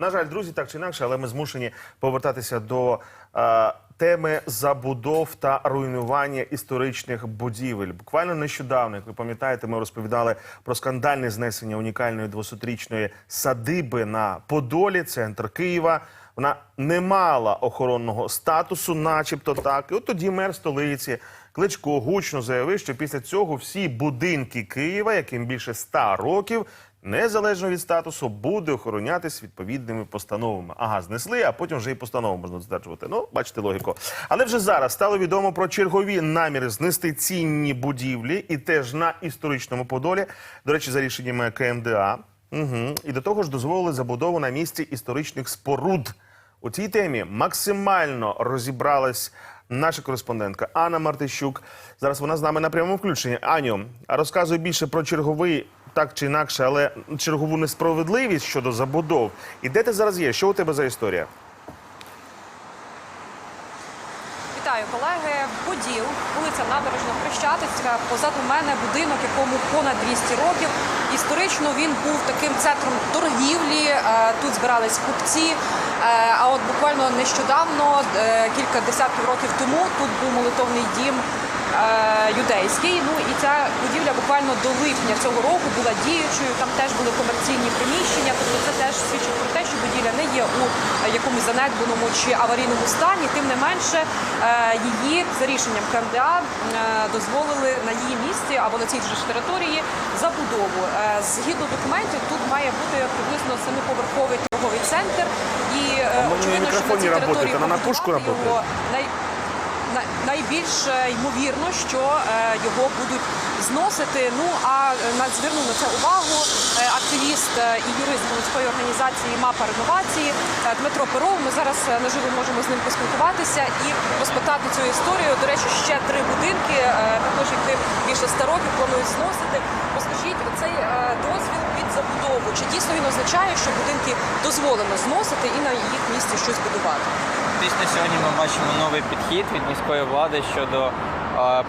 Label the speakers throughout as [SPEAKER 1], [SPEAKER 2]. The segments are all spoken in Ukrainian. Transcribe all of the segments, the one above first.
[SPEAKER 1] На жаль, друзі, так чи інакше, але ми змушені повертатися до е, теми забудов та руйнування історичних будівель. Буквально нещодавно, як ви пам'ятаєте, ми розповідали про скандальне знесення унікальної 200-річної садиби на Подолі, центр Києва. Вона не мала охоронного статусу, начебто так. І от тоді мер столиці Кличко гучно заявив, що після цього всі будинки Києва, яким більше 100 років, незалежно від статусу, буде охоронятись відповідними постановами. Ага, знесли, а потім вже і постанову можна стверджувати. Ну, бачите логіку. Але вже зараз стало відомо про чергові наміри знести цінні будівлі, і теж на історичному подолі. До речі, за рішеннями КМДА. Угу. І до того ж дозволили забудову на місці історичних споруд. У цій темі максимально розібралась наша кореспондентка Анна Мартищук. Зараз вона з нами на прямому включенні. Аню, розказуй більше про черговий, так чи інакше, але чергову несправедливість щодо забудов. І де ти зараз є? Що у тебе за історія?
[SPEAKER 2] Вітаю, колеги. Поділ, вулиця Набережна Хрещатицька. Позаду мене будинок, якому понад 200 років. Історично він був таким центром торгівлі. е, Тут збирались купці. Е, А от буквально нещодавно, е, кілька десятків років тому, тут був молитовний дім юдейський. Ну і ця будівля буквально до липня цього року була діючою. Там теж були комерційні приміщення. Тобто це теж свідчить про те, що будівля не є у е, якомусь занедбаному чи аварійному стані. Тим не менше, е, її за рішенням КМДА е, дозволили на її місці або на цій же ж території забудову. Е, Згідно документів, тут має бути приблизно семиповерховий торговий центр. І е, очевидно, що на цій території
[SPEAKER 1] на
[SPEAKER 2] його най... най- Найбільш е, ймовірно, що е, його будуть зносити. Ну а е, звернув на це увагу активіст і юрист громадської організації Мапа реновації Дмитро Перов. Ми зараз наживо можемо з ним поспілкуватися і розпитати цю історію. До речі, ще три будинки, також які більше 100 років планують зносити. Розкажіть, оцей е, дозвіл під забудову. Чи дійсно він означає, що будинки дозволено зносити і на їх місці щось будувати?
[SPEAKER 3] Фактично сьогодні ми бачимо новий підхід від міської влади щодо е,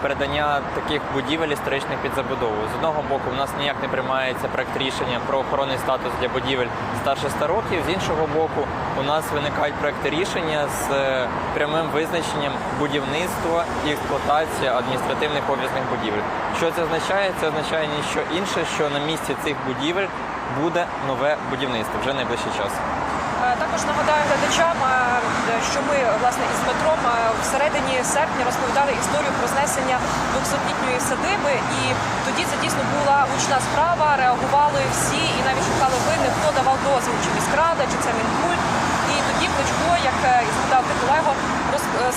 [SPEAKER 3] передання таких будівель історичних під забудову. З одного боку, у нас ніяк не приймається проект рішення про охоронний статус для будівель старше 100 років. З іншого боку, у нас виникають проекти рішення з е, прямим визначенням будівництва і експлуатації адміністративних офісних будівель. Що це означає? Це означає ніщо інше, що на місці цих будівель буде нове будівництво вже найближчий час.
[SPEAKER 2] Е, Також нагадаю глядачам, е, що ми власне із Дмитром всередині серпня розповідали історію про знесення 200-літньої садиби, і тоді це дійсно була гучна справа. Реагували всі і навіть шукали винних, хто давав дозвіл, чи міськрада, чи це Мінкульт. Тоді Кличко, як е, і згадав колего,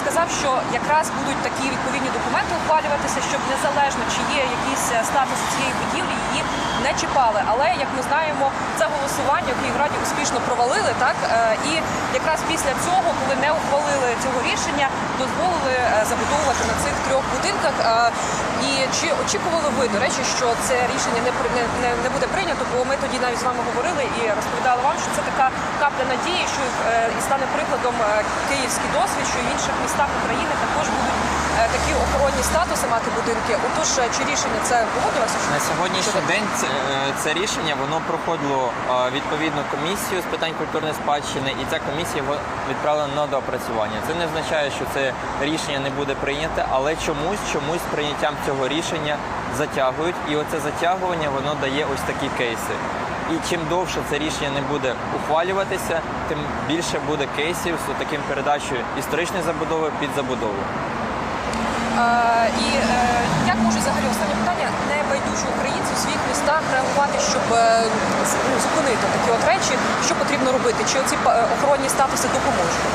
[SPEAKER 2] сказав, що якраз будуть такі відповідні документи ухвалюватися, щоб незалежно чи є якийсь е, статус цієї будівлі, її не чіпали. Але як ми знаємо, це голосування в Київраді успішно провалили, так Е, і якраз після цього, коли не ухвалили цього рішення, дозволили е, забудовувати на цих трьох будинках. Е, І чи очікували ви, до речі, що це рішення не не, не, буде прийнято? Бо ми тоді навіть з вами говорили і розповідали вам, що це така капля надії, що е, і стане прикладом київський досвід, що в інших містах України також будуть такі охоронні статуси мати будинки. Отож, е, чи рішення це погодилося?
[SPEAKER 3] На сьогоднішній день це, е, це рішення воно проходило е, відповідну комісію з питань культурної спадщини, і ця комісія його відправила на доопрацювання. Це не означає, що це рішення не буде прийняте, але чомусь, чомусь з прийняттям цього рішення затягують, і оце затягування воно дає ось такі кейси. І чим довше це рішення не буде ухвалюватися, тим більше буде кейсів з таким передачею історичної забудови під забудову.
[SPEAKER 2] І е, як можуть взагалі останнє питання небайдужі українці у своїх містах реагувати, щоб е, ну, зупинити такі от речі, що потрібно робити? Чи оці е, охоронні статуси допоможуть?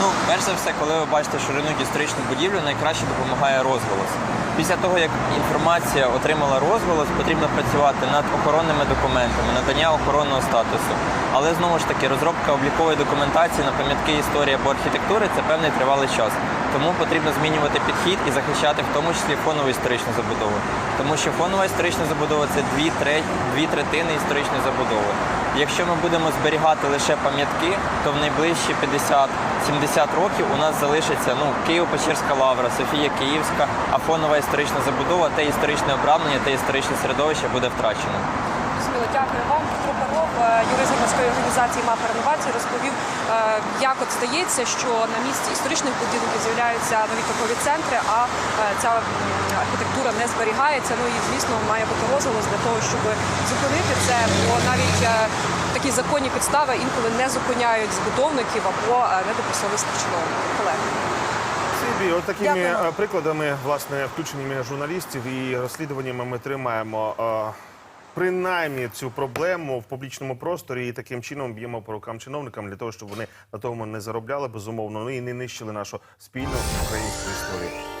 [SPEAKER 3] Ну, перш за все, коли ви бачите, що руйнують історичну будівлю, найкраще допомагає розголос. Після того, як інформація отримала розголос, потрібно працювати над охоронними документами, надання охоронного статусу. Але знову ж таки, розробка облікової документації на пам'ятки історії або архітектури це певний тривалий час. Тому потрібно змінювати підхід і захищати в тому числі фонову історичну забудову. Тому що фонова історична забудова це дві, треть, дві третини історичної забудови. Якщо ми будемо зберігати лише пам'ятки, то в найближчі 50-70 років у нас залишиться ну, Києво-Печерська лавра, Софія Київська, а фонова історична забудова, те історичне обрамлення, те історичне середовище буде втрачено.
[SPEAKER 2] Зрозуміло, дякую вам. Петро Перов, е, юрист громадської організації організації МАП реновації розповів, е, як от стається, що на місці історичних будинків з'являються нові торгові центри, а е, ця архітектура не зберігається. Ну і звісно має бути розголос для того, щоб зупинити це. Бо навіть такі законні підстави інколи не зупиняють збудовників або недобросовісних чиновників. Колеги.
[SPEAKER 1] От такими
[SPEAKER 2] Дякуємо.
[SPEAKER 1] е, прикладами, власне, включеннями журналістів і розслідуваннями ми тримаємо. Принаймні цю проблему в публічному просторі і таким чином б'ємо по рукам чиновникам для того, щоб вони на тому не заробляли безумовно, ну і не нищили нашу спільну українську історію.